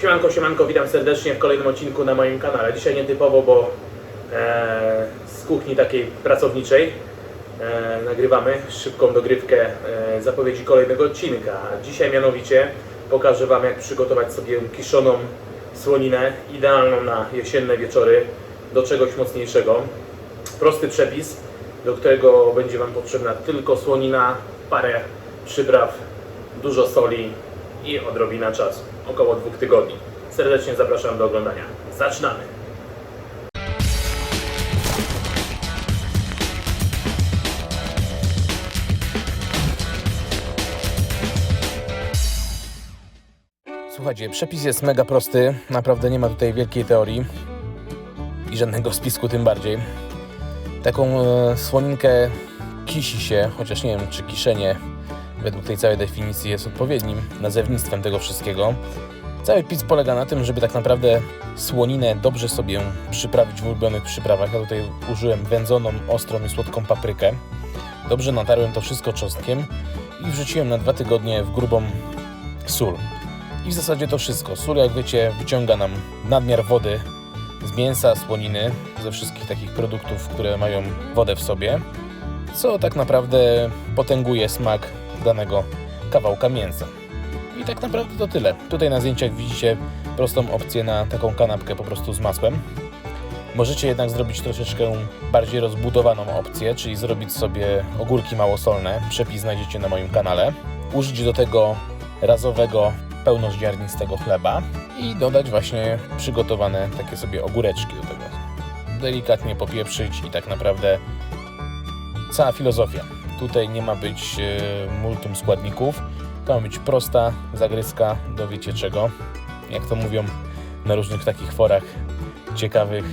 Siemanko, siemanko, witam serdecznie w kolejnym odcinku na moim kanale. Dzisiaj nietypowo, bo e, z kuchni takiej pracowniczej e, nagrywamy szybką dogrywkę e, zapowiedzi kolejnego odcinka. Dzisiaj mianowicie pokażę Wam jak przygotować sobie kiszoną słoninę, idealną na jesienne wieczory do czegoś mocniejszego. Prosty przepis, do którego będzie Wam potrzebna tylko słonina, parę przypraw, dużo soli i odrobina czasu. Około dwóch tygodni. Serdecznie zapraszam do oglądania. Zaczynamy! Słuchajcie, przepis jest mega prosty. Naprawdę nie ma tutaj wielkiej teorii i żadnego spisku tym bardziej. Taką e, słoninkę kisi się, chociaż nie wiem, czy kiszenie według tej całej definicji jest odpowiednim nazewnictwem tego wszystkiego. Cały pizz polega na tym, żeby tak naprawdę słoninę dobrze sobie przyprawić w ulubionych przyprawach. Ja tutaj użyłem wędzoną, ostrą i słodką paprykę. Dobrze natarłem to wszystko czosnkiem i wrzuciłem na dwa tygodnie w grubą sól. I w zasadzie to wszystko. Sól, jak wiecie, wyciąga nam nadmiar wody z mięsa, słoniny, ze wszystkich takich produktów, które mają wodę w sobie, co tak naprawdę potęguje smak danego kawałka mięsa. I tak naprawdę to tyle. Tutaj na zdjęciach widzicie prostą opcję na taką kanapkę po prostu z masłem. Możecie jednak zrobić troszeczkę bardziej rozbudowaną opcję, czyli zrobić sobie ogórki małosolne. Przepis znajdziecie na moim kanale. Użyć do tego razowego, pełnoziarnistego chleba i dodać właśnie przygotowane takie sobie ogóreczki do tego. Delikatnie popieprzyć i tak naprawdę cała filozofia. Tutaj nie ma być e, multum składników. To ma być prosta zagryzka do wiecie czego. Jak to mówią na różnych takich forach ciekawych,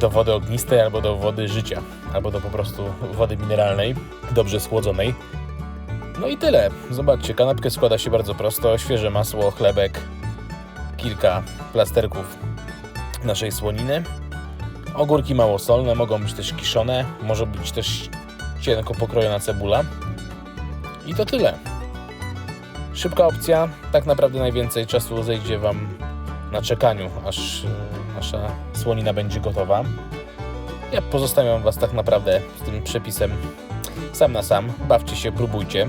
do wody ognistej albo do wody życia, albo do po prostu wody mineralnej, dobrze schłodzonej. No i tyle. Zobaczcie, kanapkę składa się bardzo prosto. Świeże masło, chlebek, kilka plasterków naszej słoniny. Ogórki małosolne, mogą być też kiszone, może być też cienko pokrojona cebula. I to tyle. Szybka opcja, tak naprawdę najwięcej czasu zejdzie Wam na czekaniu, aż e, nasza słonina będzie gotowa. Ja pozostawiam Was tak naprawdę z tym przepisem sam na sam. Bawcie się, próbujcie.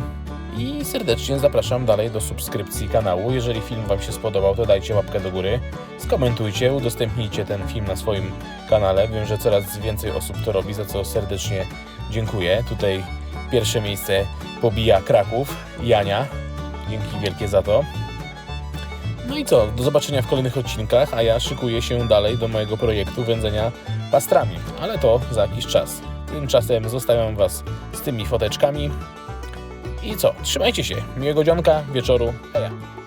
I serdecznie zapraszam dalej do subskrypcji kanału. Jeżeli film Wam się spodobał, to dajcie łapkę do góry, skomentujcie, udostępnijcie ten film na swoim kanale. Wiem, że coraz więcej osób to robi, za co serdecznie dziękuję. Tutaj pierwsze miejsce pobija Kraków, Jania. Dzięki wielkie za to. No i co, do zobaczenia w kolejnych odcinkach, a ja szykuję się dalej do mojego projektu wędzenia pastrami, ale to za jakiś czas. Tymczasem zostawiam Was z tymi foteczkami. I co, trzymajcie się, miłego dzionka, wieczoru, heja.